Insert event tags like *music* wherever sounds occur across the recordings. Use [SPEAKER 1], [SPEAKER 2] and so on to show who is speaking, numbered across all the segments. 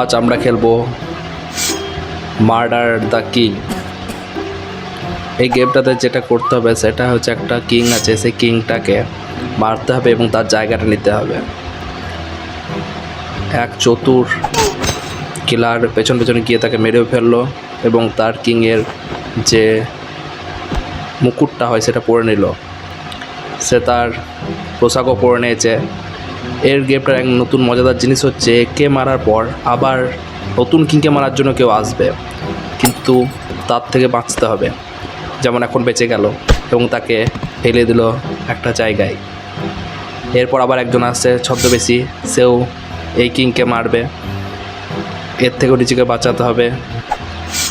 [SPEAKER 1] আজ আমরা খেলব মার্ডার দ্য কিং। এই গেমটাতে যেটা করতে হবে, সেটা হচ্ছে একটা কিং আছে, সেই কিংটাকে মারতে হবে এবং তার জায়গাটা নিতে হবে। এক চতুর কিলার পেছন পেছনে গিয়ে তাকে মেরেও ফেলল এবং তার কিংয়ের যে মুকুটটা হয়, সেটা পরে নিল। সে তার পোশাকও পরে নিয়েছে। এর গেমটার এক নতুন মজাদার জিনিস হচ্ছে, কে মারার পর আবার নতুন কিংকে মারার জন্য কেউ আসবে। কিন্তু তার থেকে বাঁচতে হবে। যেমন এখন বেঁচে গেল এবং তাকে ফেলে দিল একটা জায়গায়। এরপর আবার একজন আসছে ছদ্মবেশী, সেও এই কিংকে মারবে। এর থেকেও নিজেকে বাঁচাতে হবে।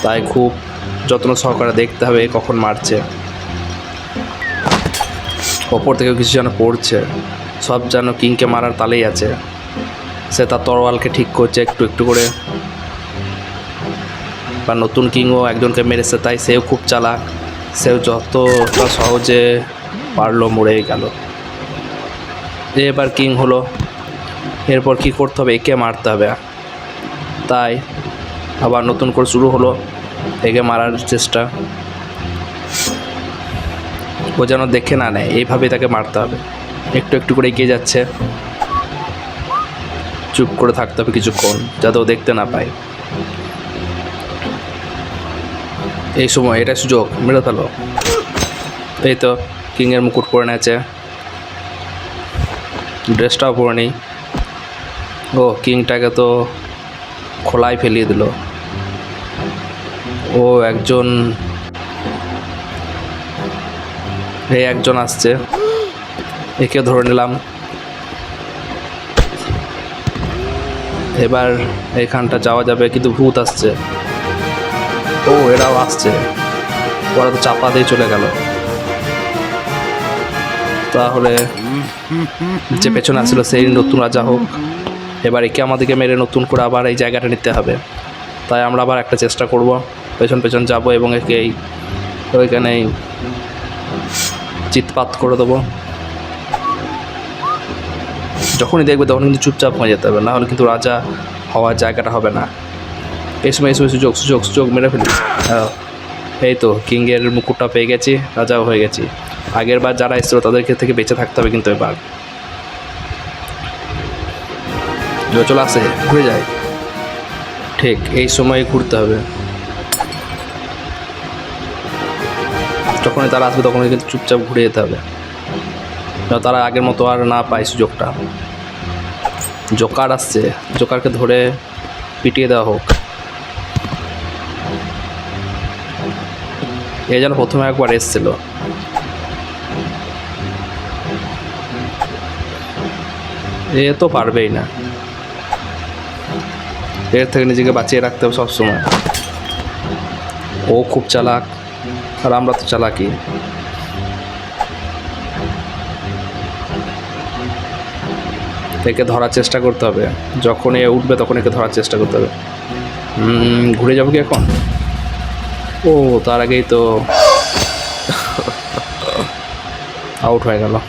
[SPEAKER 1] তাই খুব যত্ন সহকারে দেখতে হবে কখন মারছে। ওপর থেকেও কিছু যেন পড়ছে। সব যেন কিংকে মারার তালেই আছে। সে তার তরোয়ালকে ঠিক করছে একটু একটু করে। বা নতুন কিংও একজনকে মেরেছে, তাই সেও খুব চালাক। সেও যতটা সহজে পারল মরেই গেল। এবার কিং হলো। এরপর কি করতে হবে? একে মারতে হবে। তাই আবার নতুন করে শুরু হলো একে মারার চেষ্টা। ও যেন দেখে না নেয় এইভাবে তাকে মারতে হবে। একটু একটু করে এগিয়ে যাচ্ছে। চুপ করে থাকতে হবে কিছুক্ষণ, যাতে ও দেখতে না পায়। এই সময় এটা সুযোগ, মেরে ফেলো। এই তো, কিংয়ের মুকুট পরে নিয়েছে ড্রেসটাও পরে নেই। ও, কিংটাকে তো খোলায় ফেলিয়ে দিল। ও একজন, এই একজন আসছে। একে ধরে নিলাম। এবার এখানটা যাওয়া যাবে, কিন্তু ভূত আসছে। ও, এরাও আসছে। ওরা তো চাপা দিয়ে চলে গেল। তাহলে যে পেছনে আসছিল সেই নতুন রাজা হোক। এবার একে আমাদেরকে মেরে নতুন করে আবার এই জায়গাটা নিতে হবে। তাই আমরা আবার একটা চেষ্টা করব। পেছন পেছন যাব এবং একে ওইখানেই চিৎপাত করে দেবো। যখনই দেখবে তখন কিন্তু চুপচাপ হয়ে যেতে হবে। না হলে কিন্তু রাজা হওয়ার জায়গাটা হবে না। এই সময় এই সময় সুযোগ সুযোগ সুযোগ মেরে ফেলি। হ্যাঁ। এই তো, কিংয়ের মুকুটটা পেয়ে গেছি, রাজাও হয়ে গেছি। আগের বার যারা এসেছিল তাদেরকে থেকে বেঁচে থাকতে হবে কিন্তু এবার। চলে আসে, ঘুরে যায় ঠিক, এই সময় ঘুরতে হবে। যখনই তারা আসবে তখনই কিন্তু চুপচাপ ঘুরে যেতে হবে। তারা আগের মতো আর না পায় সুযোগটা। জোকার আসছে। জোকারকে ধরে পিটিয়ে দেওয়া হোক। এ যেন প্রথমে একবার এসছিল। এ তো পারবেই না। এর থেকে নিজেকে বাঁচিয়ে রাখতে হবে সবসময়। ও খুব চালাক, আর আমরা তো চালাকি। একে ধরার চেষ্টা করতে হবে। যখন এ উঠবে তখন একে ধরার চেষ্টা করতে হবে। ঘুরে যাব কি এখন? ও, তার আগেই তো *laughs* আউট হয়ে গেল।